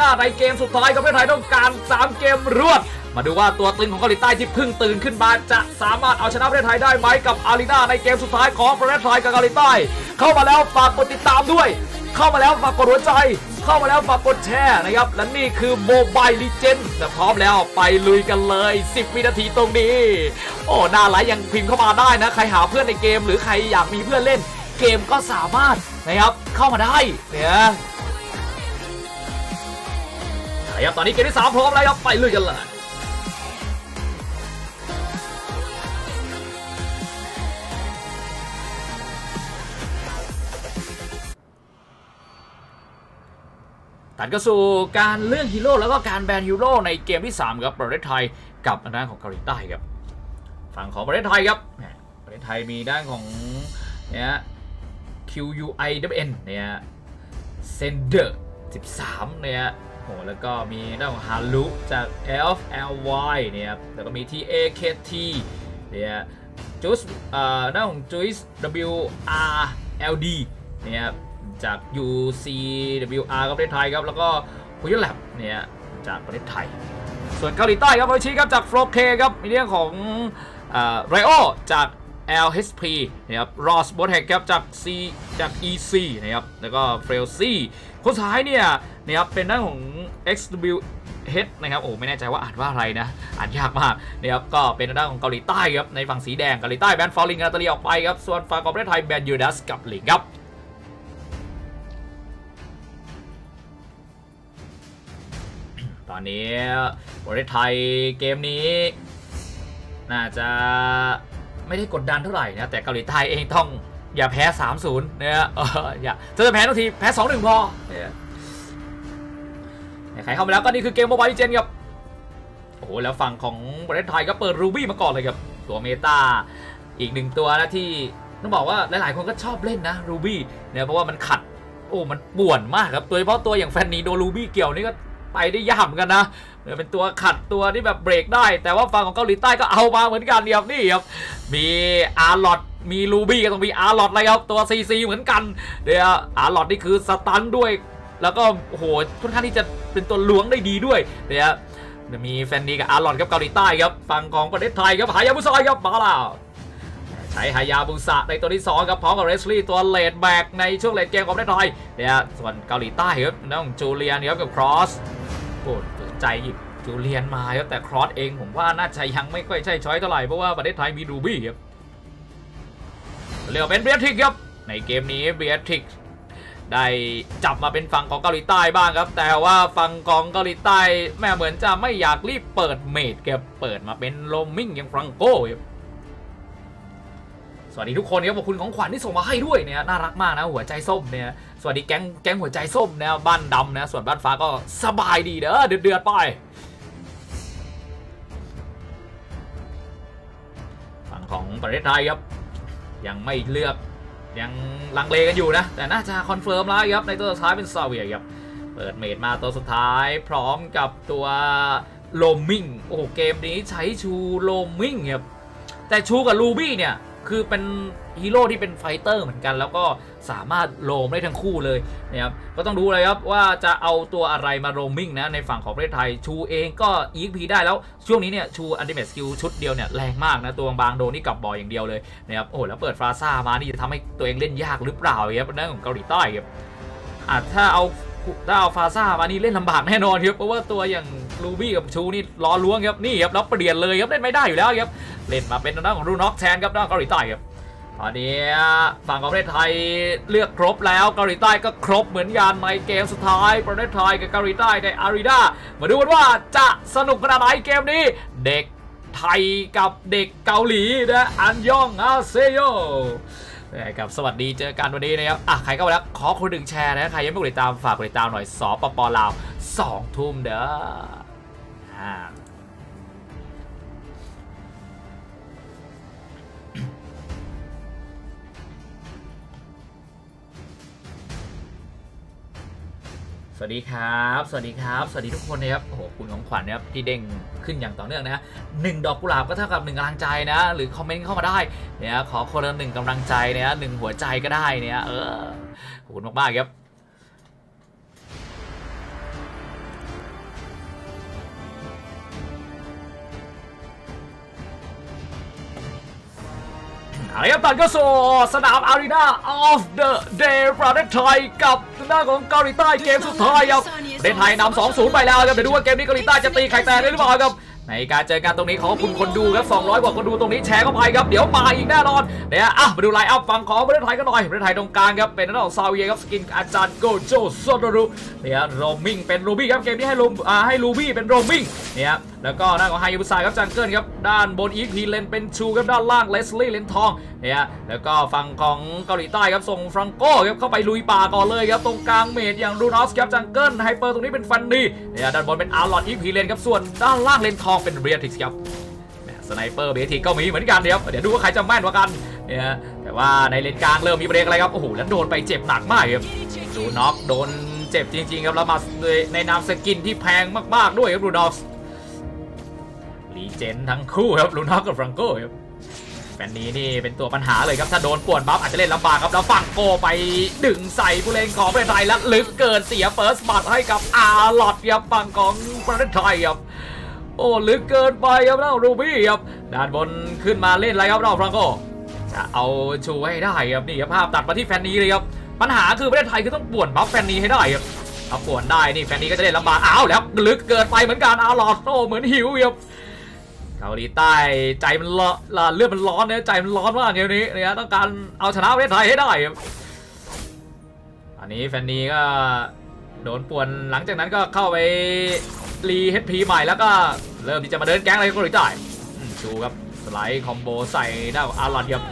น่าในเกมสุดท้ายกับประเทศไทยต้องการ 3 เกมรวด มาดูว่าตัวตึงของเกาหลีใต้ที่เพิ่งตื่นขึ้นมาจะสามารถเอาชนะประเทศไทยได้ไหมกับอารีนาในเกมสุดท้ายของประเทศไทยกับเกาหลีใต้ เข้ามาแล้วฝากกดติดตามด้วย เข้ามาแล้วฝากกดหัวใจ เข้ามาแล้วฝากกดแชร์นะครับและนี่คือโมบายลีเจนแต่พร้อมแล้วไปลุยกันเลย 10 วินาทีตรงนี้ โอ้หน้าไลฟ์ยังพิมพ์เข้ามาได้นะใครหาเพื่อนในเกม หรือใครอยากมีเพื่อนเล่น เกมก็สามารถนะครับเข้ามาได้เนี่ย ครับตอนนี้เกมที่สามพร้อมแล้วครับไปลุยกันเลยตัดก็สู่การเลือกฮีโร่แล้วก็การแบนฮีโร่ในเกมที่ 3 ครับประเทศไทยกับทางด้านของเกาหลีใต้ครับฝั่งของประเทศไทยครับประเทศไทยมีด้านของเนี่ย QUIWN เนี่ยเซนเดอร์13เนี่ย แล้วก็มีด้านของฮารุจาก LFLY เนี่ยครับแล้วก็มี TAKT เนี่ยจุสเอ่อด้านของ Juice WRLD เนี่ยครับจาก UCWR กับประเทศไทยครับ แล้วก็คุยแลบเนี่ยจากประเทศไทย ส่วนเกาหลีใต้ครับโอชิครับจาก f l o k ครับมีเรื่องของไรโอจาก LHP นะครับรอสบอทแฮกครับจาก C จาก EC นะครับ แล้วก็เฟลซี่คนสุดท้ายเนี่ย นะครับเป็นด้านของ XW H นะครับโอ้ไม่แน่ใจว่าอ่านว่าอะไรนะ อ่านยากมากนะครับก็เป็นด้านของเกาหลีใต้ครับในฝั่งสีแดงเกาหลีใต้แบนฟอลลิงนาตาลีออกไปครับส่วนฝั่งของประเทศไทยแบนยูดัสกับหลิงครับตอนนี้ประเทศไทยเกมนี้ น่าจะไม่ได้กดดันเท่าไหร่นะแต่เกาหลีใต้เองต้องอย่าแพ้ 3-0นะฮะอย่าถ้าจะแพ้ทุกทีแพ้ 2-1 พอเนี่ย ใครเข้ามาแล้วก็นี่คือเกมโมบายเจนครับ โอ้โห แล้วฝั่งของประเทศไทยก็เปิดรูบี้มาก่อนเลยครับ ตัวเมตาอีกหนึ่งตัวนะที่ต้องบอกว่าหลาย ๆ คนก็ชอบเล่นนะรูบี้เนี่ยเพราะว่ามันขัด โอ้ มันป่วนมากครับ โดยเฉพาะตัวอย่างแฟนนีโดนรูบี้เกี่ยวนี่ก็ไปได้ยากเหมือนกันนะเนี่ยเป็นตัวขัดตัวที่แบบเบรกได้ แต่ว่าฝั่งของเกาหลีใต้ก็เอามาเหมือนกันเนี่ยครับนี่ครับ มีอาร์ลอดมีรูบี้ก็ต้องมีอาร์ลอดเลยครับ ตัวซีซีเหมือนกัน เดี๋ยวอาร์ลอดนี่คือสตันด้วย แล้วก็โอ้โหค่อนข้างที่จะเป็นตัวล้วงได้ดีด้วยเดี๋ยมีแฟนนีกับอาร์ลอดกับเกาหลีใต้ครับฝั่งของประเทศไทยครับหายาบุซอยครับมาแล้วใช้หายาบุษะในตัวที่2ครับพร้อมกับเรสลี่ตัวเลดแบกในช่วงเลดเกมของประเทศไทยเนี่ยส่วนเกาหลีใต้ครับน้องจูเลียนครับกับครอสโอ้สนใจหยิบจูเลียนมาครับแต่ครอสเองผมว่าน่าจะยังไม่ค่อยใช่ช้อยเท่าไหร่เพราะว่าประเทศไทยมีดูบี้ครับเรียกเป็นเบียทริกครับในเกมนี้เบียทริก ได้จับมาเป็นฝั่งของเกาหลีใต้บ้างครับ แต่ว่าฝั่งของเกาหลีใต้ แม่เหมือนจะไม่อยากรีบเปิดเมดครับเปิดมาเป็นโลมิงอย่างฟรังโก้ครับสวัสดีทุกคนครับขอบคุณของขวัญที่ส่งมาให้ด้วยเนี่ยน่ารักมากนะหัวใจส้มเนี่ยสวัสดีแก๊งแก๊งหัวใจส้มนะบ้านดำนะส่วนบ้านฟ้าก็สบายดีเด้อเดือดเดือดๆไปฝั่งของประเทศไทยครับ ยังไม่เลือก ยังลังเลกันอยู่นะ แต่น่าจะคอนเฟิร์มแล้วครับในตัวสุดท้ายเป็นซาเวียครับเปิดเมดมาตัวสุดท้ายพร้อมกับตัวโลมิงโอ้เกมนี้ใช้ชูโลมิงครับแต่ชูกับลูบี้เนี่ย คือเป็นฮีโร่ที่เป็นไฟเตอร์เหมือนกัน แล้วก็สามารถโลมได้ทั้งคู่เลยนะครับก็ต้องดูเลยครับว่าจะเอาตัวอะไรมาโรมมิ่งนะในฝั่งของประเทศไทยชูเองก็ EXP ได้แล้วช่วงนี้เนี่ยชูอันติเม e สกิลชุดเดียวเนี่ยแรงมากนะตัวบางโดนนี่กลับบอลอย่างเดียวเลยนะครับโอ้โหแล้วเปิดฟราซ่ามานี่จะทำให้ตัวเองเล่นยากหรือเปล่าครับเป็นเรื่องของเกาหลีใต้ครับอาจถ้าเอา ถ้าเอาฟาซ่ามานี่เล่นลำบากแน่นอนครับเพราะว่าตัวอย่างลูบี้กับชูนี่ล้อล้วงครับนี่ครับแล้วเปลี่ยนเลยครับเล่นไม่ได้อยู่แล้วครับเล่นมาเป็นด้านของรูน็อกแทนครับด้านเกาหลีใต้ครับตอนนี้ฝั่งของประเทศไทยเลือกครบแล้วเกาหลีใต้ก็ครบเหมือนกันในเกมสุดท้าย ประเทศไทยกับเกาหลีใต้ในอารีนามาดูกันว่าจะสนุกขนาดไหนเกมนี้ เด็กไทยกับเด็กเกาหลีนะอันยองอาเซโย กับสวัสดีเจอกันวันนี้นะครับอะใครก็มาแล้วขอคนหนึ่งแชร์นะใครยังไม่กดติดตามฝากกดติดตามหน่อยสปปลาวสองทุ่มเด้อ สวัสดีครับ สวัสดีครับ สวัสดีทุกคนนะครับ โอ้โห คุณของขวัญนะครับที่เด้งขึ้นอย่างต่อเนื่องนะฮะหนึ่งดอกกุหลาบก็เท่ากับหนึ่งกำลังใจนะ หรือคอมเมนต์เข้ามาได้เนี่ยขอคนละหนึ่งกำลังใจเนี่ยหนึ่งหัวใจก็ได้เนี่ย เออ ขอบคุณมากๆครับ อะไรครับตัดก็โซสนามอารีนา of the day ประเทศไทยกับทางด้านของเกาหลีใต้เกมสุดท้ายครับประเทศไทยนำ2-0 ไปแล้วครับเดี๋ยวดูว่าเกมนี้เกาหลีใต้จะตีไข่แตกได้หรือเปล่าครับ ในการเจอกันตรงนี้ขอบคุณคนดูครับ 200 กว่าคนดูตรงนี้แชร์เข้าไปครับ เดี๋ยวมาอีกแน่นอนเนี่ยอะมาดูไลน์อัพฝั่งของประเทศไทยกันหน่อยประเทศไทยตรงกลางครับ เป็นทางด้านของซาเวียครับ สกินอาจารย์โกโจโซโดรุเนี่ยโรมิงเป็นรูบี้ครับ เกมนี้ให้ลูอ่าให้รูบี้เป็นโรมิงเนี่ยแล้วก็ด้าของไฮยูบุซายครับจังเกิลครับ ด้านบนอีพีเลนเป็นชูครับ ด้านล่างเลสลี่เลนทองเนี่ยแล้วก็ฝั่งของเกาหลีใต้ครับส่งฟรังโก้ครับเข้าไปลุยป่าก่อนเลยครับตรงกลางเมดอย่างรูนอสครับจังเกิลไฮเปอร์ตรงนี้เป็นฟันดีเนี่ยด้านบนเป็นอาร์ลอดอีพีเลนครับส่วนด้านล่างเลนทองเป็นเรียทิกครับสไนเปอร์เบทีก็มีเหมือนกันเดี๋ยวเดี๋ยวดูว่าใครจะแม่นกว่ากันเนี่ยแต่ว่าในเลนกลางเริ่มมีเบรกอะไรครับ โอ้โห แล้วโดนไปเจ็บหนักมากครับดูน็อกโดนเจ็บจริง ๆ ครับ แล้วมาในนามสกินที่แพงมาก ๆ ด้วยครับลูนอฟรีเจนทั้งคู่ครับลูนอฟกับฟรังโก้ครับแฟนนี้นี่เป็นตัวปัญหาเลยครับ ถ้าโดนป่วนบัฟอาจจะเล่นลำบากครับ แล้วฝั่งโกไปดึงใส่ผู้เล่นของประเทศไทยแล้วลึกเกินเสียเฟิร์สบัตให้กับอาร์ลอดครับฝั่งของประเทศไทยครับ โอ้ลึกเกินไปครับเรารูบี้ครับด้านบนขึ้นมาเล่นอะไรครับเราฟรังโกจะเอาชูให้ได้ครับนี่ครับภาพตัดมาที่แฟนนี้เลยครับปัญหาคือประเทศไทยคือต้องป่วนบัฟแฟนนี้ให้ได้ครับถ้าป่วนได้นี่แฟนนี้ก็จะเล่นลำบากอ้าวแล้วลึกเกินไปเหมือนกันอาร์ลอดโอ้เหมือนหิวครับเกาหลีใต้ใจมันร้อนละเลือดมันร้อนเนี่ยใจมันร้อนมากเดี๋ยวนี้เนี่ยต้องการเอาชนะประเทศไทยให้ได้ครับอันนี้แฟนนี้ก็ โดนป่วนหลังจากนั้นก็เข้าไปรีเฮดพีใหม่แล้วก็เริ่มที่จะมาเดินแก๊งอะไรก็เลยได้ชูครับสไลด์คอมโบใส่ด้าอารอนครับ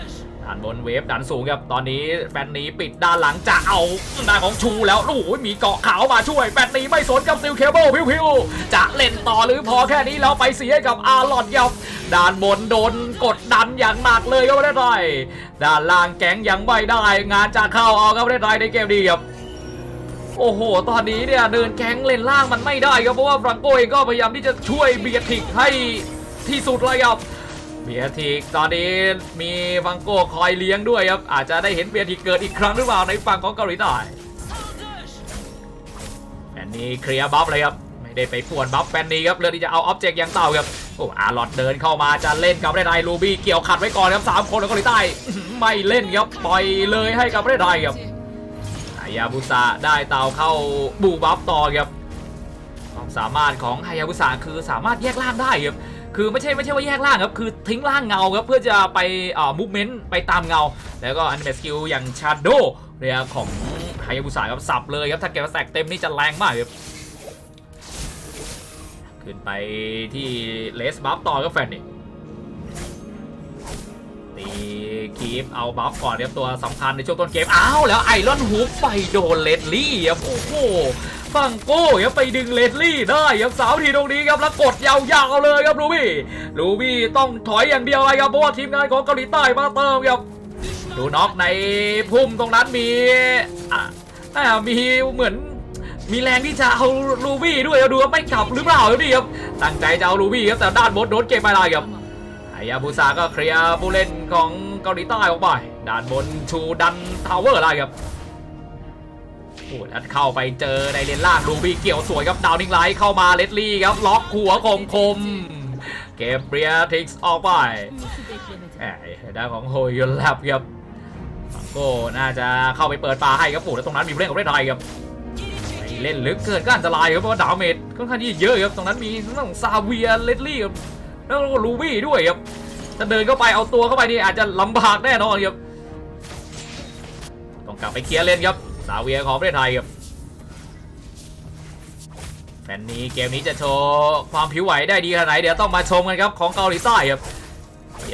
ด้านบนเวฟดันสูงครับตอนนี้แฟนนี้ปิดด้านหลังจะเอาด้านของชูแล้วโอ้โหมีเกาะขาวมาช่วยแฟนนี้ไม่สนกับซิลเคเบิลพิวๆจะเล่นต่อหรือพอแค่นี้แล้วไปเสียกับอารอนครับด้านบนโดนกดดันอย่างหนักเลยก็ไม่ได้ไรด้านล่างแก๊งยังไม่ได้ งานจะเข้าเอาก็ไม่ได้ไรในเกมดีครับ โอ้โห ตอนนี้เนี่ยเดินแก๊งเลนล่างมันไม่ได้ครับ เพราะว่าฟรังโกเองก็พยายามที่จะช่วยเบียทิกให้ที่สุดเลยครับเบียทิกตอนนี้มีฟรังโกคอยเลี้ยงด้วยครับ อาจจะได้เห็นเบียทิกเกิดอีกครั้งหรือเปล่าในฝั่งของเกาหลีใต้แฟนนี้เคลียร์บัฟเลยครับไม่ได้ไปป่วนบัฟแฟนนี้ครับเรื่องที่จะเอาออบเจกต์ย่างเต่าครับโอ้อาร์ลอดเดินเข้ามาจะเล่นกับประเทศไทยลูบี้เกี่ยวขัดไว้ก่อนครับสามคนของเกาหลีใต้ไม่เล่นครับปล่อยเลยให้กับประเทศไทยครับายาบุสะได้เตาเข้าบูบัฟต่อครับความสามารถของไฮยาบุสะคือสามารถแยกล่างได้ครับคือไม่ใช่ไม่ใช่ว่าแยกล่างครับคือทิ้งล่างเงาครับเพื่อจะไปอ่ามูฟเมนต์ไปตามเงา แล้วก็อันเมสกิลอย่างชาร์โดเนี่ยของไฮยาบุสะครับสับเลยครับถ้าเก็บแตกเต็มนี่จะแรงมากครับขึ้นไปที่เลสบัฟต่อครับแฟนนี่ คีฟเอาบัฟก่อนเรียบตัวสำคัญในช่วงต้นเกม อ้าวแล้วไอรอนฮูปไปโดนเลดลี่ครับโอ้โหฟังโก้ครับไปดึงเลดลี่ได้ครับสาวทีตรงนี้ครับแล้วกดยาวๆเลยครับลูบี้ลูบี้ต้องถอยอย่างเดียวเลยครับเพราะว่าทีมงานของเกาหลีใต้มาเติมครับดูน็อกในพุ่มตรงนั้นมีอ่ามีเหมือนมีแรงที่จะเอาลูบี้ด้วยดูว่าไม่กลับหรือเปล่าครับนี่ครับตั้งใจจะเอาลูบี้ครับแต่ด้านบนโดนเก็บไปได้ครับายาบุซาก็เคลียร์ผู้เล่นของเกาหลีใต้ออกไปด้านบนชูดันทาวเวอร์อะไรครับโอ้แล้วเข้าไปเจอในเลนล่างดูบีเกี่ยวสวยครับดาวนิงไลท์เข้ามาเลดลี่ครับล็อกหัวคมคมเก็บเบียทิกส์ออกไปแหมด้านของโฮยนแลบครับฟังโก้น่าจะเข้าไปเปิดปลาให้ครับโอ้แล้วตรงนั้นมีผู้เล่นของประเทศไทยครับไปเล่นลึกเกินก็อันตรายครับเพราะว่าดาวเมจค่อนข้างที่จะเยอะครับตรงนั้นมีทั้องซาเวียเลดลี่ครับ แล้วก็ลูบี้ด้วยครับถ้าเดินเข้าไปเอาตัวเข้าไปนี่อาจจะลำบากแน่นอนครับต้องกลับไปเคลียร์เลนครับสาเวียของประเทศไทยครับแฟนนี้เกมนี้จะโชว์ความผิวไหวได้ดีขนาดไหนเดี๋ยวต้องมาชมกันครับของเกาหลีใต้ครับ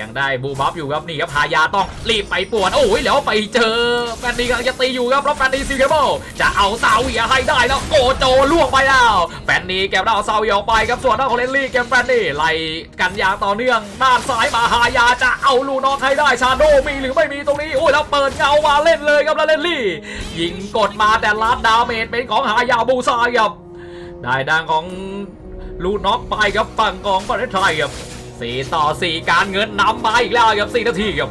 ยังได้บูบัฟอยู่ครับนี่ครับพายาต้องรีบไปปวนโอ้ยแล้วไปเจอแฟนดีกำลังจะตีอยู่ครับแล้วแฟนดีซิลเคเบิลจะเอาซาเวียให้ได้แล้วโกโจล่วงไปแล้วแฟนดีแกมเอาซาเวียออกไปครับส่วนด้านของเลนลี่แกมแฟนดีไล่กันยางต่อเนื่องด้านซ้ายมาฮายาจะเอาลูนอกให้ได้ชาโดมีหรือไม่มีตรงนี้โอ้ยแล้วเปิดเงามาเล่นเลยครับแล้วเลนลี่ยิงกดมาแต่ลัดดาเมจเป็นของฮายาบูซายครับได้ดังของลูน็อกไปครับฝั่งของประเทศไทยครับ สี่ต่อสี่การเงินนำมาอีกแล้วครับสี่นาทีครับ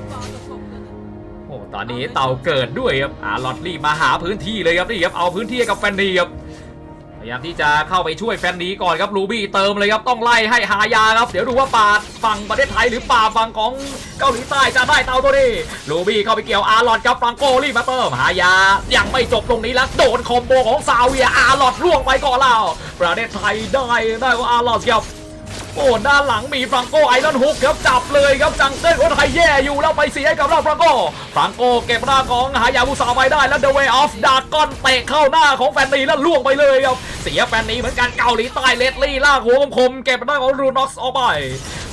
โอ้ตอนนี้เต่าเกิดด้วยครับอาลอตลี่มาหาพื้นที่เลยครับนี่ครับเอาพื้นที่กับแฟนดีครับพยายามที่จะเข้าไปช่วยแฟนนีก่อนครับลูบี้เติมเลยครับต้องไล่ให้หายาครับเดี๋ยวดูว่าป่าฝั่งประเทศไทยหรือป่าฝั่งของเกาหลีใต้จะได้เต่าตัวนี้ลูบี้เข้าไปเกี่ยวอาร์ลอดครับฟังโกรีบมาเติมหายายังไม่จบตรงนี้แล้วโดนคอมโบของซาเวียอาร์ลอดล่วงไปก่อนแล้วประเทศไทยได้ได้ของอาร์ลอดครับ โอ้ด้านหลังมีฟรังโกไอรอนฮุกครับจับเลยครับจังเต้นคนไทยแย่อยู่แล้วไปเสียกับเราฟรังโกฟรังโกเก็บหน้าของหายาบุษาไปได้แล้วเดเวออฟดากอนเตะเข้าหน้าของแฟนนีแล้วล่วงไปเลยครับเสียแฟนนีเหมือนกันเกาหลีใต้เลดลี่ลากหัวคมเก็บหน้าของรูน็อกซ์ออกไป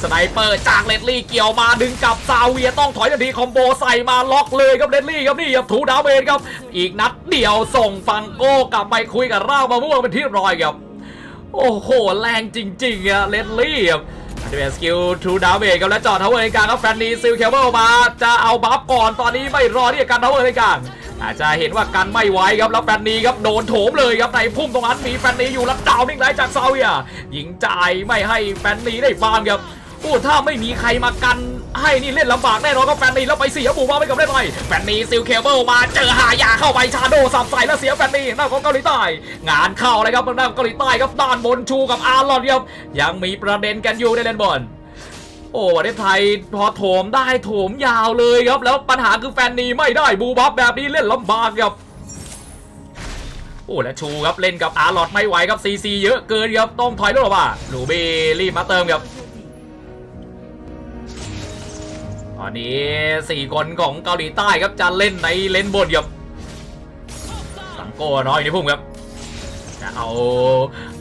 สไนเปอร์จากเลดลี่เกี่ยวมาดึงกลับซาเวียต้องถอยทันทีคอมโบใส่มาล็อกเลยครับเลดลี่ครับนี่ครับถูดาวเมนครับ อีกนัดเดียวส่งฟังโกกลับไปคุยกับร่างมะม่วงเป็นที่รอยครับ โอ้โห แรงจริงๆอะเลนลี่ครับอาจจะเป็นสกิลทูดาวเมจครับและจอดทาวเวอร์ในกลางครับแฟนนีซิลเคเบิลมา จะเอาบัฟก่อนตอนนี้ไม่รอที่จะกันทาวเวอร์ในกลางอาจจะเห็นว่ากันไม่ไหวครับแล้วแฟนนีครับโดนโถมเลยครับในพุ่มตรงนั้นมีแฟนนีอยู่แล้วดาวนิ่งไหลจากเซาเวียยิงจ่ายไม่ให้แฟนนีได้ฟาร์มครับโอ้ถ้าไม่มีใครมากัน ให้นี่เล่นลำบากแน่นอนครับแฟนนีแล้วไปเสียบูมาไม่กับได้ไรแฟนนีซิลเคเบิลมาเจอหายาเข้าไปชาโดสับใส่แล้วเสียแฟนนีหน้าของเกาหลีใต้ งานเข้าเลยครับทางด้านเกาหลีใต้ครับด้านบนชูกับอาร์ลอนครับยังมีประเด็นกันอยู่ในเลนบอลโอ้ประเทศไทยพอโถมได้โถมยาวเลยครับ แล้วปัญหาคือแฟนนีไม่ได้บูบัฟแบบนี้เล่นลำบากครับโอ้และชูครับเล่นกับอาร์ลอดไม่ไหวครับซีซีเยอะเกินครับต้องถอยรถออกมาลูเบรีบมาเติมครับ ตอนนี้ 4 คนของเกาหลีใต้ครับจะเล่นในเลนบนครับสังโก้น้อยนี่พุ่มครับจะเอา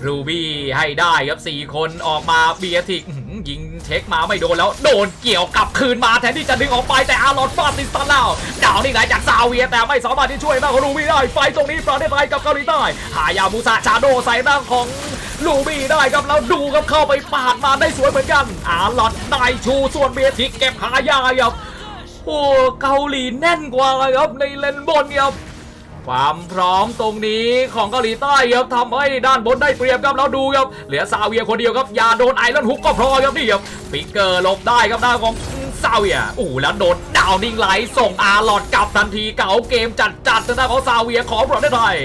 รูบี้ให้ได้ครับ 4 คนออกมาเบียร์ทิกยิงเช็คมาไม่โดนแล้ว โดนเกี่ยวกลับคืนมาแทนที่จะดึงออกไปแต่อารอนฟาดติสตันแล้วดาวนี่ไงจากซาเวียแต่ไม่สามารถที่ช่วยหน้าของรูบี้ได้ไฟตรงนี้ประเทศไทยกับเกาหลีใต้หายามูซาชาโดใส่หน้าของ ลูบี้ได้ครับแล้วดูครับเข้าไปปาดมาได้สวยเหมือนกัน อาหลอนได้ชูส่วนเบียทิกเก็บหายาครับโอ้เกาหลีแน่นกว่าครับในเลนบนครับ ความพร้อมตรงนี้ของเกาหลีใต้ครับทำให้ด้านบนได้เปรียบครับแล้วดูครับเหลือซาเวียคนเดียวครับอย่าโดนไอรอนฮุกก็พอครับนี่ครับฟิกเกอร์หลบได้ครับด้าของซาเวียโอ้แล้วโดนดาวนิ่งไหลส่งอาร์ลอดกลับทันทีเก่าเกมจัดจัดทางด้านของซาเวียของประเทศไทย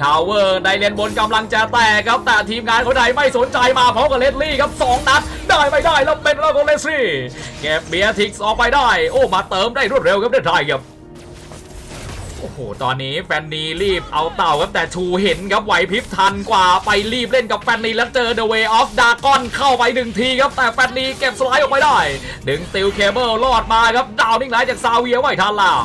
ทาวเวอร์ในเลนบนกำลังจะแตกครับ แต่ทีมงานคนใดไม่สนใจมาพร้อมกับเลสลี่ครับสองนัดได้ไม่ได้แล้วเป็นแล้วของเลสลี่เก็บเบียร์ทิกส์ออกไปได้ โอ้มาเติมได้รวดเร็วครับประเทศไทยครับ โอ้โห ตอนนี้แฟนนีรีบเอาเต่าครับแต่ชูเห็นครับไหวพริบทันกว่าไปรีบเล่นกับแฟนนีแล้วเจอ The Way of Dragon เข้าไปหนึ่งทีครับแต่แฟนนีเก็บสไลด์ออกไปได้ ดึงติลเคเบิลรอดมาครับดาวนิ่งไหลจากซาเวียไว้ทันแล้ว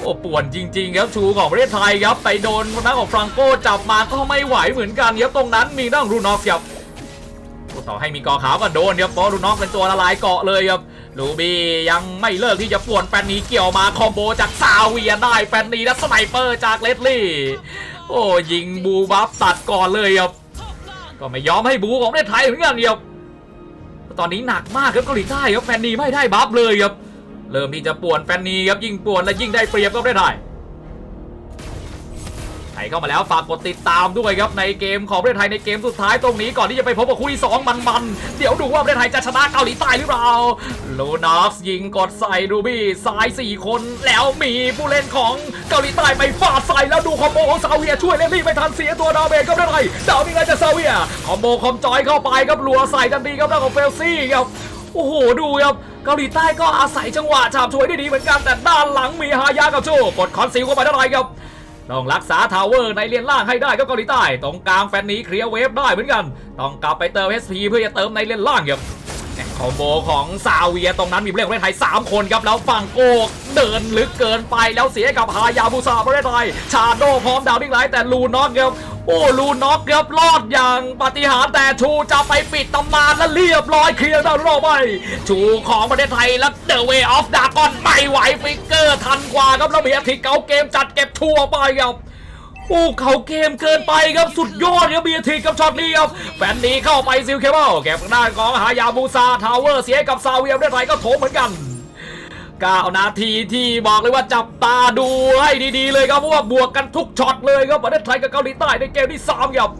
โอ้ป่วนจริง ๆ ครับชูของประเทศไทยครับไปโดนทางด้านของฟรังโกจับมาก็ไม่ไหวเหมือนกันครับตรงนั้นมีด้านรูนอฟครับต่อให้มีกอขาวก็โดนครับเพราะลูนอกเป็นตัวละลายเกาะเลยครับ ลูบี้ยังไม่เลิกที่จะป่วนแฟนนีเกี่ยวมาคอมโบจากซาเวียได้แฟนนีและสไนเปอร์จากเลสลี่ โอ้ยิงบูบัฟตัดก่อนเลยครับก็ไม่ยอมให้บูของประเทศไทยเหมือนกันเดียบตอนนี้หนักมากครับเกาหลีใต้ครับแฟนนีไม่ได้บัฟเลยครับเริ่มที่จะป่วนแฟนนีครับยิ่งป่วนและยิ่งได้เปรียบก็ประเทศ ไทยใครเข้ามาแล้วฝากกดติดตามด้วยครับในเกมของประเทศไทยในเกมสุดท้ายตรงนี้ก่อนที่จะไปพบกับคู่ที่สองมันๆเดี๋ยวดูว่าประเทศไทยจะชนะเกาหลีใต้หรือเปล่าลูนักยิงกดใส่รูบี้ซ้าย4 คนแล้วมีผู้เล่นของเกาหลีใต้ไปฟาดใส่แล้วดูคอมโบของซาเวียช่วยเล่นรีบไม่ทันเสียตัวดาวเมจก็ประเทศไทยดาวนี่ไงจะซาเวียคอมโบคอมจอยเข้าไปครับรัวใส่ทันทีครับด้านของเฟลซี่ครับโอ้โหดูครับเกาหลีใต้ก็อาศัยจังหวะฉาบฉวยได้ดีเหมือนกันแต่ด้านหลังมีฮายากับโจกดคอนซิลเข้าไปได้ไรครับ ต้องรักษาทาวเวอร์ในเลนล่างให้ได้ครับเกาหลีใต้ ตรงกลางแฟนนี้เคลียร์เวฟได้เหมือนกัน ต้องกลับไปเติม SP เพื่อจะเติมในเลนล่างครับเนี่ยคอมโบของซาเวียตรงนั้นมีผู้เล่นของประเทศไทย 3 คนครับ แล้วฝั่งโกกเดินลึกเกินไปแล้วเสียกับฮายาบุซาประเทศไทย ชาโดพร้อมดาวดิ้งไลท์แต่ลูน็อกครับ โอ้ลูน็อกครับรอดอย่างปฏิหารแต่ชูจะไปปิดตำนานและเรียบร้อยเคลียร์ดาวรอบไปชูของประเทศไทยและเดอะเวย์ออฟดากอนไม่ไหวฟิกเกอร์ทันกว่าครับแล้วเมียทิกเกาเกมจัดเก็บทัวไปครับโอ้เขาเกมเกินไปครับสุดยอดครับเบียร์ทีกับช็อตนี้ครับแฟนนี้เข้าไปซิลเคเบิลเก็บทางด้าของหายาบูซาทาวเวอร์เสียกับซาเวียประเทศไทยก็โถมเหมือนกัน 9 นาทีที่บอกเลยว่าจับตาดูให้ดีๆเลยครับ เพราะว่าบวกกันทุกช็อตเลยครับประเทศไทยกับเกาหลีใต้ในเกมที่3ครับ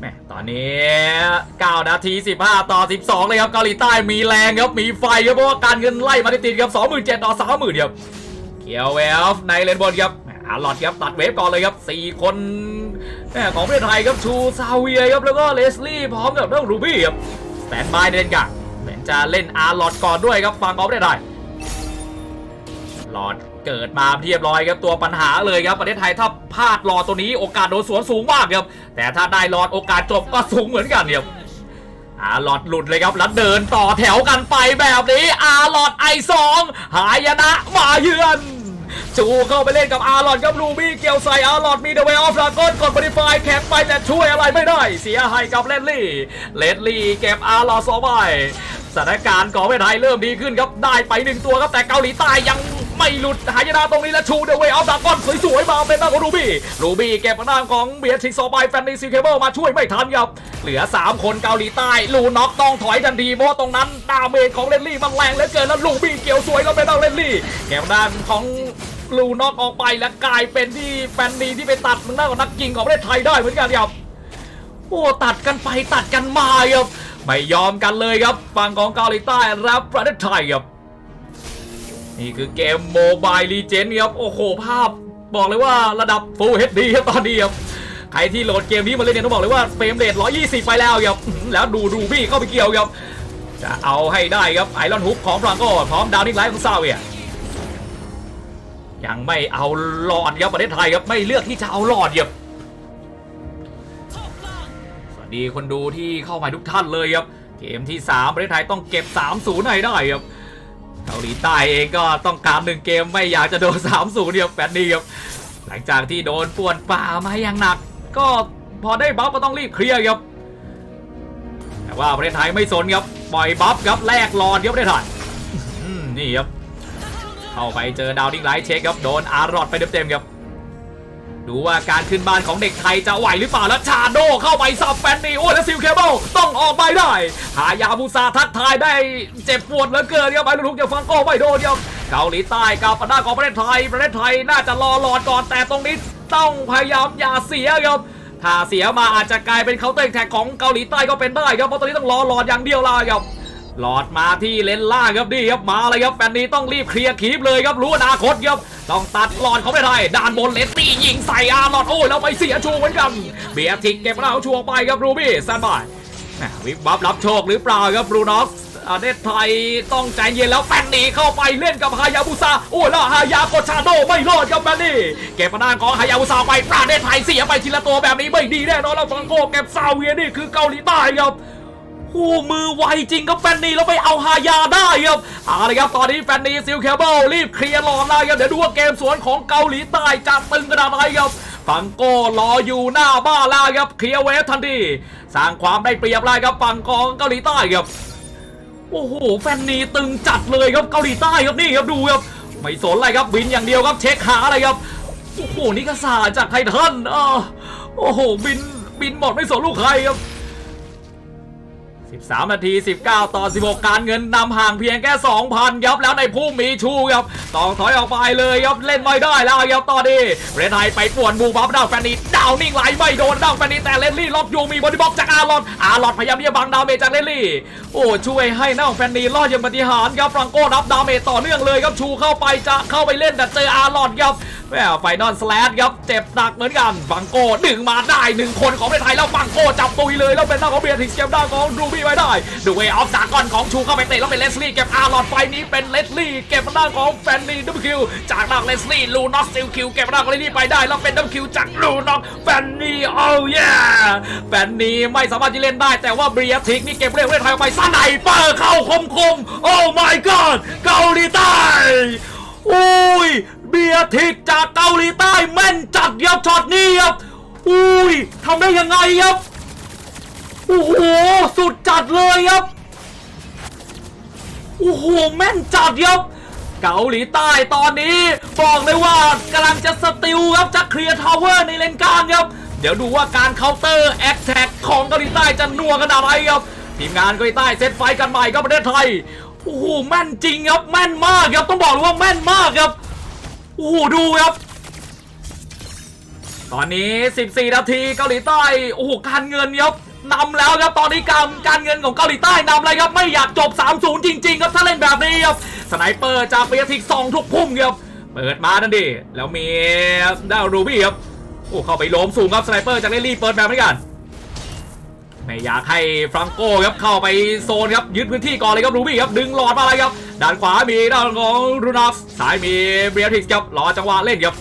แม่ตอนนี้ 9 นาที 15 ต่อ 12 เลยครับเกาหลีใต้มีแรงครับ มีไฟครับเพราะว่าการเงินไล่มาติดๆครับ 27,000 ต่อ 30,000ครับเคียวเวลฟ์ในเลนบนครับอาลอดครับตัดเวฟก่อนเลยครับสี่คนแม่ของประเทศไทยครับชูซาเวียครับแล้วก็เลสลี่พร้อมกับน้องรูบี้ครับแตนบายเล่นกัน จะเล่นอาร์ลอดก่อนด้วยครับฟังของประเทศไทยหลอดเกิดมาเรียบร้อยครับตัวปัญหาเลยครับประเทศไทยถ้าพลาดหลอดตัวนี้โอกาสโดนสวนสูงมากครับแต่ถ้าได้หลอดโอกาสจบก็สูงเหมือนกันครับอาลอดหลุดเลยครับแล้วเดินต่อแถวกันไปแบบนี้อาร์ลอดไอสองหายนะมาเยือนจูเข้าไปเล่นกับอาร์ลอดกับลูบี้เกี่ยวใส่อาร์ลอดมีเดเวออฟลากอนกดบริฟายแข็งไปแต่ช่วยอะไรไม่ได้ เสียให้กับเลดลี่เลดลี่เก็บอาร์ลอดสองใบ สถานการณ์ของประเทศไทยเริ่มดีขึ้นครับ ได้ไปหนึ่งตัวครับแต่เกาหลีใต้ยังไม่หลุดหายนะตรงนี้และชูเดเวออฟลากอนสวยๆ มาเป็นหน้าของลูบี้ลูบี้เก็บหน้าของเบียร์ชิกสองใบแฟนนีซีเคเบิลมาช่วยไม่ทันครับ เหลือ 3 คนเกาหลีใต้ลูน็อกต้องถอยทันทีเพราะตรงนั้นดาเมจของเลนลี่มันแรงเหลือเกินแล้วลูบี้เกี่ยวสวยแล้วเป็นเอาเลนลี่แกมด้านของลูน็อกออกไปและกลายเป็นที่แฟนนีที่ไปตัดมันหน้าของนักยิงของประเทศไทยได้เหมือนกันครับโอ้ตัดกันไปตัดกันมาครับ ไม่ยอมกันเลยครับฝั่งของเกาหลีใต้รับประเทศไทยครับ นี่คือเกมโมบายลีเจนครับ โอ้โห ภาพบอกเลยว่าระดับ Full HD ครับตอนนี้ครับ ใครที่โหลดเกมนี้มาเล่นเนี่ยต้องบอกเลยว่าเฟรมเรท120 ไปแล้วครับ แล้วดูดูบี้เข้าไปเกี่ยวครับ จะเอาให้ได้ครับไอรอนฮุกของฟรังโกพร้อมดาวนิ่งไลท์ของซาเวียยังไม่เอาหลอดครับประเทศไทยครับไม่เลือกที่จะเอาหลอดครับ ดีคนดูที่เข้ามาทุกท่านเลยครับ เกมที่ 3 ประเทศไทยต้องเก็บ 3-0ให้ได้ครับเกาหลีใต้เองก็ต้องการหนึ่งเกมไม่อยากจะโดน3-0เดียวแฟนนี่ครับหลังจากที่โดนป่วนป่ามาอย่างหนัก ก็พอได้บัฟก็ต้องรีบเคลียร์ครับแต่ว่าประเทศไทยไม่สนครับปล่อยบัฟครับแลกรอนครับประเทศไทยนี่ครับเข้าไปเจอดาวดิ้งไลท์เช็คครับโดนอารอดไปเต็มๆครับ ดูว่าการขึ้นบ้านของเด็กไทยจะไหวหรือเปล่าแล้วชาโดเข้าไปสับแฟนนี่โอ้ยแล้วซิลเคเบิลต้องออกไปได้ หายาบูซาทักทายได้เจ็บปวดเหลือเกินครับไอ้ลูกจะฟังก็ไม่โดนครับเกาหลีใต้กับปะดาของประเทศไทย ประเทศไทยน่าจะรอหลอดก่อนแต่ตรงนี้ต้องพยายามอย่าเสียครับถ้าเสียมาอาจจะกลายเป็นเคาน์เตอร์แท็กของเกาหลีใต้ก็เป็นได้ครับเพราะตอนนี้ต้องรอหลอดอย่างเดียวละครับ หลอดมาที่เลนล่างครับดีครับมาเลยครับแฟนนี้ต้องรีบเคลียร์คีบเลยครับรู้อนาคตครับต้องตัดหลอดเขาไม่ได้ด้านบนเลสตี้ยิงใส่อาร์ลอดโอ้ยแล้วไปเสียชูเหมือนกันเบียร์ทิกเก็บเราชูไปครับรูบี้แซนบายวิบวับรับโชคหรือเปล่าครับรูน็อสประเทไทยต้องใจเย็นแล้วแฟนนีเข้าไปเล่นกับฮายาบุซาโอ้ยล้วฮายากดชาโดไม่รอดครับแฟนนี่เก็บมาด้านของฮายาบุซาไปประเทไทยเสียไปทีละตัวแบบนี้ไม่ดีแน่นอนแล้วฟังโกเก็บซาเวียนี่คือเกาหลีใต้ครับ โอ้มือไวจริงครับแฟนนีแล้วไปเอาฮายาได้ครับเอาละครับตอนนี้แฟนนีซิลเคเบิลรีบเคลียร์หลอดเลยครับเดี๋ยวดูว่าเกมสวนของเกาหลีใต้จะตึงขนาดไหนครับฝั่งโก้รออยู่หน้าบ้านแล้วครับเคลียร์เวฟทันทีสร้างความได้เปรียบเลยครับฝั่งของเกาหลีใต้ครับโอ้โหแฟนนีตึงจัดเลยครับเกาหลีใต้ครับนี่ครับดูครับไม่สนอะไรครับบินอย่างเดียวครับเช็คหาอะไรครับโอ้โหนี่ก็สาจากไททันอ่าโอ้โหบินบินหมดไม่สนลูกใครครับ 13 นาที 19 ต่อ 16 การเงินนำห่างเพียงแค่ 2,000ครับแล้วในผู้มีชูครับต้องถอยออกไปเลยครับเล่นไม่ได้แล้วครับตอนนี้เรนไทยไปป่วนบูบับดาวแฟนนีดาวนิ่งไหลไม่โดนดาวแฟนนีแต่เลนลี่ล็อกอยู่มีบอดี้บ็อกจากอาร์ลอนอาร์ลอนพยายามที่จะบังดาวเมจจากเลนลี่ โอ้ช่วยให้น้าของแฟนนีรอดอย่างปฏิหารครับฟรังโก้รับดาวเมจต่อเนื่องเลยครับชูเข้าไปจะเข้าไปเล่นแต่เจออาร์ลอนครับแหมไฟนอลสแลดครับเจ็บหนักเหมือนกันฟังโก้ดึงมาได้หนึ่งคนของประเทศไทยแล้วฟังโก้จับตุยเลยแล้วเป็นหน้าของเบียร์ทิกเกมด้านของรูบี้ไว้ได้ดูเวออฟดากอนของชูเข้าไปเตะแล้วเป็นเลสลี่เก็บอาร์ลอดไฟนี้เป็นเลสลี่เก็บด้าของแฟนนีดับคิวจากด้าเลสลี่ลูน็อกซิลคิวเก็บด้าของเลสลี่ไปได้แล้วเป็นดับคิวจากลูน็อกแฟนนีโอ้ยแฟนนีไม่สามารถจะเล่นได้ แต่ว่าเบียร์ทิกนี่เก็บเรียกเล่นไทยออกไปสไนเปอร์เข้าคมคมโอ้ my god เกาหลีใต้อุ้ย บียร์ทิกจากเกาหลีใต้แม่นจัดครับช็อตนี้ครับอุ้ยทำได้ยังไงครับโอ้โหสุดจัดเลยครับโอ้โหแม่นจัดครับเกาหลีใต้ตอนนี้บอกเลยว่ากำลังจะสติลครับจะเคลียร์ทาวเวอร์ในเลนกลางครับเดี๋ยวดูว่าการเคาน์เตอร์แอคแท็กของเกาหลีใต้จะนัวขนาดไหนครับทีมงานเกาหลีใต้เซตไฟกันใหม่ครับประเทศไทยโอ้โหแม่นจริงครับแม่นมากครับต้องบอกเลยว่าแม่นมากครับ โอ้โหดูครับ ตอนนี้ 14 นาทีเกาหลีใต้โอ้โหการเงินครับนำแล้วครับตอนนี้การการเงินของเกาหลีใต้นำเลยครับไม่อยากจบ 3-0 จริง ๆ ครับถ้าเล่นแบบนี้ครับสไนเปอร์จากเปียทิกซองทุกพุ่มครับเปิดมาทันทีแล้วมีดาวรูบี้ครับโอ้เข้าไปโลมสูงครับสไนเปอร์จากเลลี่เปิดแบบเหมือนกัน ไม่อยากให้ฟรังโก้ครับเข้าไปโซนครับยึดพื้นที่ก่อนเลยครับรูบี้ครับดึงหลอดมาเลยครับด้านขวามีด้านของรูนัฟซ้ายมีเบียทิกครับรอจังหวะเล่นครับ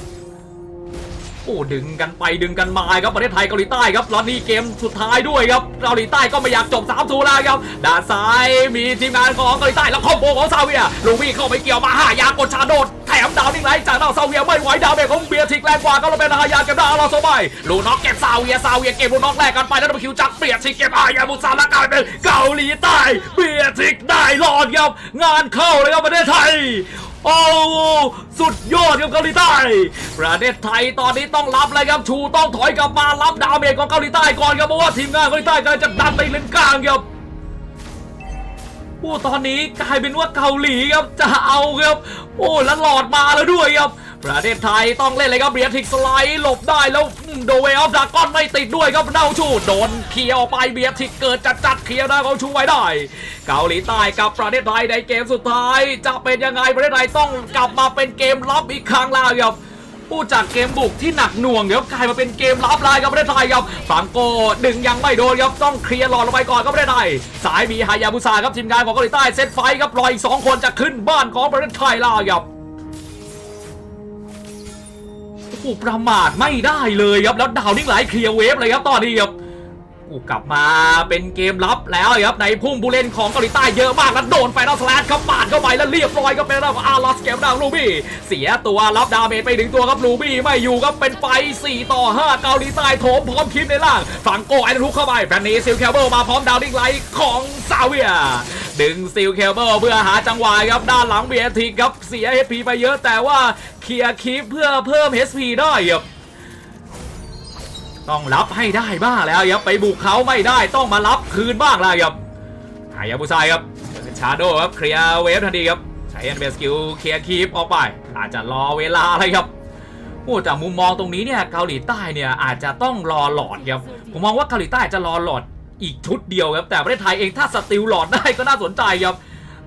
โอ้ดึงกันไปดึงกันมาครับประเทศไทยเกาหลีใต้ครับตอนนี้เกมสุดท้ายด้วยครับเกาหลีใต้ก็ไม่อยากจบ3 0แล้วครับด้านซ้ายมีทีมงานของเกาหลีใต้แล้วคอมโบของซาเวียลูบี้เข้าไปเกี่ยวมาหายากดชาโดดแถมดาวนิ่งไหลจากดาวซาเวียไม่ไหวดาวเบรของเบียร์ทิกแรงกว่าก็เราเป็นหายาเก็บดาวเราโซบายลูน็อกเก็บซาเวียซาเวียเก็บลูน็อกแรกกันไปแล้วดับคิวจักเบียร์ทิกเก็บหายาบุษาและกลายเป็นเกาหลีใต้เบียร์ทิกได้รอดครับงานเข้าเลยครับประเทศไทย โอ้สุดยอดครับเกาหลีใต้ประเทศไทยตอนนี้ต้องรับเลยครับชูต้องถอยกลับมารับดาวเมจของเกาหลีใต้ก่อนครับเพราะว่าทีมงานเกาหลีใต้กำลังจะดันไปเลนกลางครับโอ้ตอนนี้กลายเป็นว่าเกาหลีครับจะเอาครับ โอ้แล้วหลอดมาแล้วด้วยครับ ประเทศไทยต้องเล่นเลยครับเบียร์ทิกสไลด์หลบได้แล้วโดเวออฟดากอนไม่ติดด้วยครับเน่าชูโดนเคลียร์ออกไปเบียร์ทิกเกิดจัดจัดๆเคลียร์ได้เขาชูไว้ได้ เกาหลีใต้กับประเทศไทยในเกมสุดท้าย จะเป็นยังไงประเทศไทยต้องกลับมาเป็นเกมรับอีกครั้งแล้วครับผู้จากเกมบุกที่หนักหน่วงครับกลายมาเป็นเกมรับเลยครับประเทศไทยครับฟังโกดึงยังไม่โดนครับต้องเคลียร์หลอดลงไปก่อนครับประเทศไทยสายมีฮายาบุซาครับทีมงานของเกาหลีใต้เซตไฟครับรออีกสองคนจะขึ้นบ้านของประเทศไทยแล้วครับ ประมาทไม่ได้เลยครับแล้วดาวนิ่งไหลเคลียร์เวฟเลยครับตอนนี้ครับ โอ้กลับมาเป็นเกมลับแล้วครับในพุ่มผู้เล่นของเกาหลีใต้เยอะมากแล้วโดนไฟนอลสแลชครับปาดเข้าไปแล้วเรียบร้อยก็เป็นดาวอาร์ลอสเกมดาวลูบี้เสียตัวรับดาเมจไปถึงตัวครับลูบี้ไม่อยู่ครับเป็นไฟ 4 ต่อ 5 เกาหลีใต้โถมพร้อมคิดในล่างฝั่งโกไอ้ทุกเข้าไปแฟนนี้ซิลแคลเบิลมาพร้อมดาวนิ่งไหลของซาเวียดึงซิลเคเบิลเพื่อหาจังหวะครับด้านหลังเบียทิกครับเสีย HP ไปเยอะแต่ว่าเคลียร์คีปเพื่อเพิ่ม HP ได้ครับ ต้องรับให้ได้บ้างแล้วครับไปบุกเขาไม่ได้ต้องมารับคืนบ้างแล้วครับหายาบุไซครับชาโดครับเคลียร์เวฟทันทีครับใช้แอนเบสกิลเคลียร์คีปออกไป อาจจะรอเวลาอะไรครับโอ้จากมุมมองตรงนี้เนี่ยเกาหลีใต้เนี่ยอาจจะต้องรอหลอดครับผมมองว่าเกาหลีใต้จะรอหลอดอีกชุดเดียวครับแต่ประเทศไทยเองถ้าสติลหลอดได้ก็น่าสนใจครับ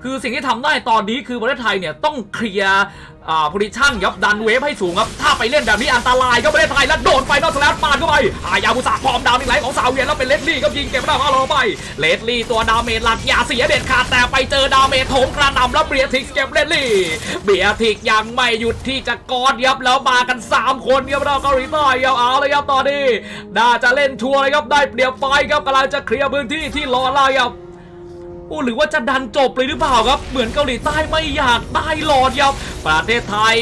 คือสิ่งที่ทำได้ตอนนี้คือประเทศไทยเนี่ยต้องเคลียร์โพซิชั่นครับดันเวฟให้สูงครับ ถ้าไปเล่นแบบนี้อันตรายครับประเทศไทยแล้วโดนไฟนอลสแลชปาดเข้าไปอายาบุษาพร้อมดาวนิ่งไหลของสาวเวียนแล้วเป็นเลสลี่ครับยิงเก็บดาวมาลงไปเลสลี่ตัวดาเมจหลักอย่าเสียเด็ดขาดแต่ไปเจอดาเมจโถมกระนำแล้วเบียร์ทิกเก็บเลสลี่เบียร์ทิกยังไม่หยุดที่จะกอดครับแล้วมากัน 3 คนครับเราเกาหลีใต้ครับเอาเลยครับตอนนี้น่าจะเล่นชัวร์เลยครับได้เปรียบไฟครับกำลังจะเคลียร์พื้นที่ที่รอไล่ครับ โอ้หรือว่าจะดันจบเลยหรือเปล่าครับ เหมือนเกาหลีใต้ไม่อยากได้หลอดครับประเทศไทย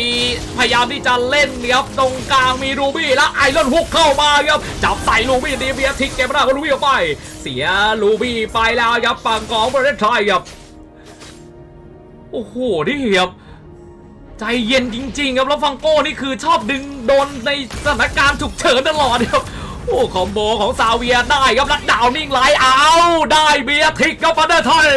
พยายามที่จะเล่นครับตรงกลางมีรูบี้และไอรอนฮุกเข้ามาครับจับใส่รูบี้ดีเบียทิกเกมหน้าของรูบี้ออกไป เสียรูบี้ไปแล้วครับฝั่งของประเทศไทยครับโอ้โหนี่ครับใจเย็นจริง ๆ ครับแล้วฟังโก้นี่คือชอบดึงโดนในสถานการณ์ฉุกเฉินตลอดครับ โอ้คอมโบของซาเวียได้ครับแล้วดาวนิ่งไหลเอาได้เบียทิกกับประเทศไทย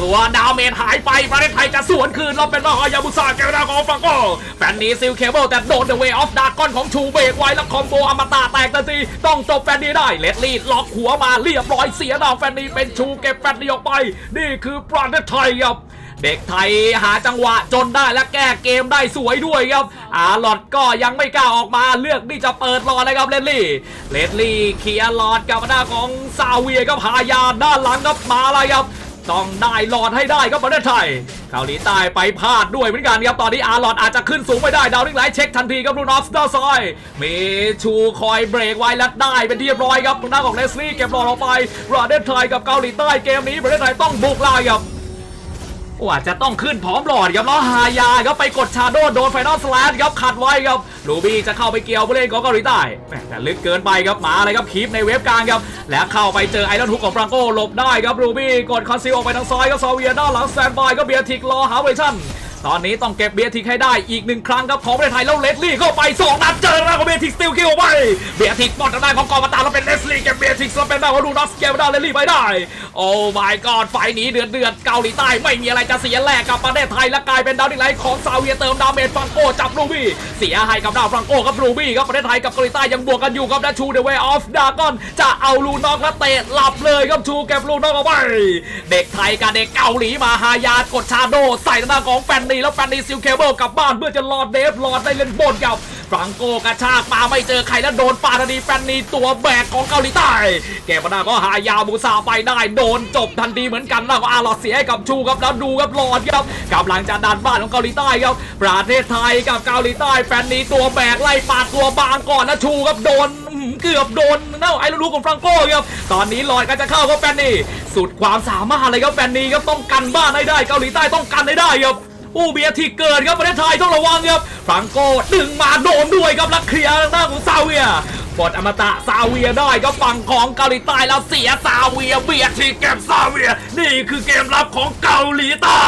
ตัวดาวเมจหายไปประเทศไทยจะสวนคืนเราเป็นรอยาบุษาแกวดาของฟังก้แฟนนี้ซิลเคเบิลแต่โดนเดอะเวออฟดากอนของชูเบกไว้แล้วคอมโบอมตะแตกทันทีต้องจบแฟนนี้ได้เลดลี่ล็อกหัวมาเรียบร้อยเสียดาวแฟนนี้เป็นชูเก็บแฟนนี้ออกไป นี่คือประเทศไทยครับ เด็กไทยหาจังหวะจนได้และแก้เกมได้สวยด้วยครับ อาลอดก็ยังไม่กล้าออกมาเลือกที่จะเปิดรอนะครับเลดลี่ เลดลี่เคลียร์ลอดกับหน้าของซาเวียครับหายาด้านหลังครับมาอะไรครับต้องได้หลอดให้ได้ครับประเทศไทยเกาหลีใต้ไปพลาดด้วยเหมือนกันครับ ตอนนี้อาร์ลอดอาจจะขึ้นสูงไม่ได้ ดาวนิ่งไหลเช็คทันทีครับลูนอฟสเตอร์ซอย มีชูคอยเบรกไว้และได้เป็นที่เรียบร้อยครับทางด้านของเลสลี่เก็บหลอดออกไปประเทศไทยกับเกาหลีใต้เกมนี้ประเทศไทยต้องบุกไล่ครับ ว่าจะต้องขึ้นพร้อมหลอดครับแล้วฮายาครับไปกดชาโดโดนไฟนอลสแลชครับขัดไว้ครับลูบี้จะเข้าไปเกี่ยวผู้เล่นของเกาหลีใต้แต่ลึกเกินไปครับมาเลยครับคีปในเว็บกลางครับแล้วเข้าไปเจอไอรอนฮุกของฟรังโกหลบได้ครับลูบี้กดคอนซีลออกไปทางซ้ายครับซาเวียด้านหลังแซนบายก็เบียร์ทิกรอหาเวชัน ตอนนี้ต้องเก็บเบียร์ทิกให้ได้อีกหนึ่งครั้งครับของประเทศไทยแล้วเลสลี่เข้าไปสองนัดเจอแล้วของเบียร์ทิกสติลคิวไปเบียร์ทิกบอลทางด้านของกอมาตาแล้วเป็นเลสลี่เก็บเบียร์ทิกแล้วเป็นได้ของดูนัสเก็บได้เลสลี่ไปได้ โอ้ my god ไฟหนีเดือดเดือดเกาหลีใต้ไม่มีอะไรจะเสียแลกกับประเทศไทยและกลายเป็นดาวดิไลท์ของซาเวียเติมดาเมจฟังโกจับลูบี้เสียให้กับดาวฟังโกกับลูบี้ครับประเทศไทยกับเกาหลีใต้ยังบวกกันอยู่ครับและชูเดอะเวออฟดากอนจะเอาลูนอกและเตะหลับเลยครับชูเก็บลูนอกเอาไปเด็กไทยกับเด็กเกาหลีมาหายากดชาโดใส่ทางด้านของแฟนีแล้วแฟนนีซิลเคเบิลกลับบ้านเพื่อจะรอดเดฟรอดได้เล่นบนกับฟรังโกกระชากมาไม่เจอใครแล้วโดนปาทันทีแฟนนีตัวแบกของเกาหลีใต้เก็บมาก็หายาบูซาไปได้โดนจบทันทีเหมือนกันแล้วก็อาลอดเสียให้กับชูครับแล้วดูครับรอดครับกำลังจะดันบ้านของเกาหลีใต้ครับประเทศไทยกับเกาหลีใต้แฟนนีตัวแบกไล่ปาดตัวบางก่อนนะชูครับโดนเกือบโดนเน่าไอ้ลูกของฟรังโกครับตอนนี้ลอยก็จะเข้าครับแฟนนีสุดความสามารถเลยครับแฟนนีครับต้องกันบ้านให้ได้เกาหลีใต้ต้องกันให้ได้ครับ อู้เบียที่เกิดครับประเทศไทยต้องระวังครับฟรังโกดึงมาโดนด้วยครับแล้วเคลียร์ทางด้านของซาเวียปลดอมตะซาเวียได้ก็ฝั่งของเกาหลีใต้แล้วเสียซาเวียเบียที่เก็บซาเวีย นี่คือเกมรับของเกาหลีใต้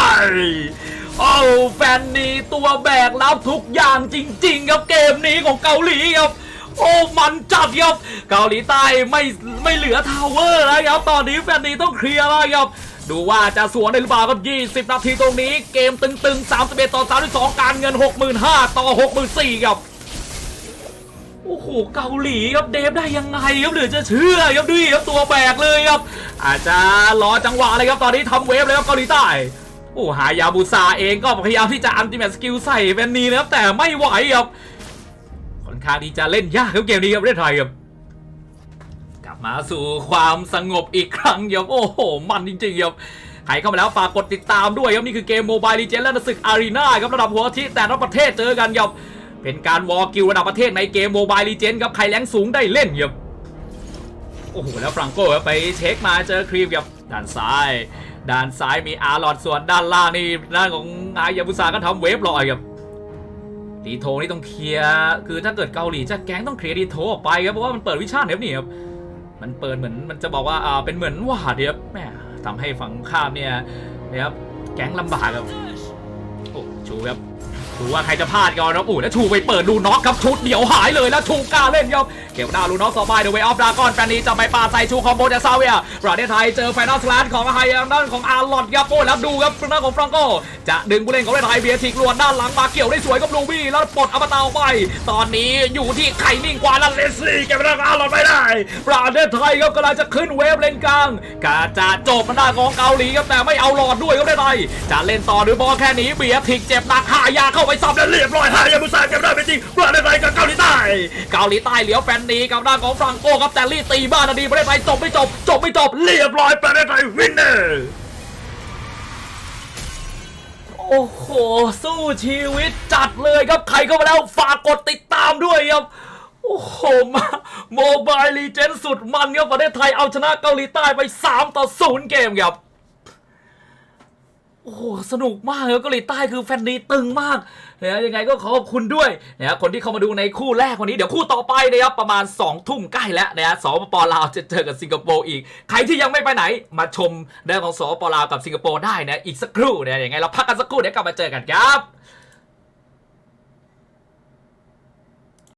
โอ้แฟนนี้ตัวแบกรับทุกอย่างจริง ๆ ครับเกมนี้ของเกาหลีครับโอ้มันจัดครับเกาหลีใต้ไม่ไม่เหลือทาวเวอร์แล้วครับตอนนี้แฟนนี้ต้องเคลียร์แล้วครับ ดูว่าจะสวนได้หรือเปล่าครับ 20 นาทีตรงนี้ เกมตึงๆ 31 ต่อ 32 การเงิน 65,000 ต่อ 64,000ครับ โอ้โห เกาหลีครับเดฟได้ยังไงครับหลือจะเชื่อครับดูดิครับตัวแบกเลยครับ อาจจะรอจังหวะเลยครับ ตอนนี้ทำเวฟเลยครับเกาหลีใต้โอ้หายาบูซาเองก็พยายามที่จะอันติเมตสกิลใส่แวนนีนะครับแต่ไม่ไหวครับค่อนข้างที่จะเล่นยากครับเกมนี้ครับประเทศไทยครับ บมาสู่ความสงบอีกครั้งครับโอ้โห มันจริงๆครับใครเข้ามาแล้วฝากกดติดตามด้วยครับ นี่คือเกมโมบายลีเจนและศึกอารีนาครับระดับหัวที่แต่ละประเทศเจอกันครับเป็นการวอลกิลระดับประเทศในเกมโมบายลีเจนครับใครแรงสูงได้เล่นครับโอ้โหแล้วฟรังโก้ไปเช็คมาเจอครีมครับด้านซ้าย ด้านซ้ายมีอาร์ลอดส่วนด้านล่างนี่ด้านของอายาบุซาก็ทำเวฟลอยครับดีโทนี่ต้องเคลียร์คือถ้าเกิดเกาหลีจะแก๊งต้องเคลียร์ดีโทออกไปครับเพราะว่ามันเปิดวิชาเนี่ยนี่ครับ มันเปิดเหมือนมันจะบอกว่าอ่าเป็นเหมือนว่าเดียบแหมทำให้ฝั่งข้ามเนี่ยนะครับแก๊งลำบากครับโอ้ชูครับ ดูว่าใครจะพลาดก่อนนะอู้แล้วชูไปเปิดดูน็อกครับชุดเดียวหายเลยแล้วชูกล้าเล่นครับเก็บดาวลูน็อกต่อไปเดอะเวออฟดากอนแฟนนี้จะไปปาใส่ชูคอมโบจากซาเวียประเทศไทยเจอไฟนอลสแลนของไฮทางด้านของอาร์ลอดครับโอ้แล้วดูครับทางด้าของฟรังโกจะดึงผู้เล่นของประเทศไทยเบียร์ทิกลวนด้านหลังมาเกี่ยวได้สวยกับลูบี้แล้วปลดอมตะออกไป ตอนนี้อยู่ที่ไข่นิ่งกว่าแล้วเลสลี่เก็บได้อาร์ลอดไม่ได้ประเทศไทยครับกำลังจะขึ้นเวฟเลนกลางกาจะจบมันด้าของเกาหลีครับแต่ไม่เอาหลอดด้วยครับประเทศไทยจะเล่นต่อหรือบอลแค่นี้เบียร์ทิกเจ็บหนักหายาเข้าไปซับแล้วเรียบร้อยหายาบุษาเก็บได้เป็นจริงประเทศไทยกับเกาหลีใต้ เกาหลีใต้เหลียวแฟนนีกับด้านของฟรังโกครับแต่ลี่ตีบ้านนาดีประเทศไทยจบไม่จบ จบไม่จบเรียบร้อยประเทศไทยวินเนอร์โอ้โห สู้ชีวิตจัดเลยครับ ใครเข้ามาแล้วฝากกดติดตามด้วยครับ โอ้โห มาโมบายลีเจนสุดมันครับประเทศไทยเอาชนะเกาหลีใต้ไป 3 ต่อ 0 เกมครับ โอ้โหสนุกมากแล้วเกาหลีใต้คือแฟนดีตึงมากนะยังไงก็ขอขอบคุณด้วยนะคนที่เข้ามาดูในคู่แรกวันนี้เดี๋ยวคู่ต่อไปนะครับประมาณ2ทุ่มใกล้แล้วนะสปปลาวจะเจอกับสิงคโปร์อีก ใครที่ยังไม่ไปไหนมาชมเรื่องของสปปลาวกับสิงคโปร์ได้นะอีกสักครู่นะยังไงเราพักกันสักครู่เดี๋ยวกลับมาเจอกันครับ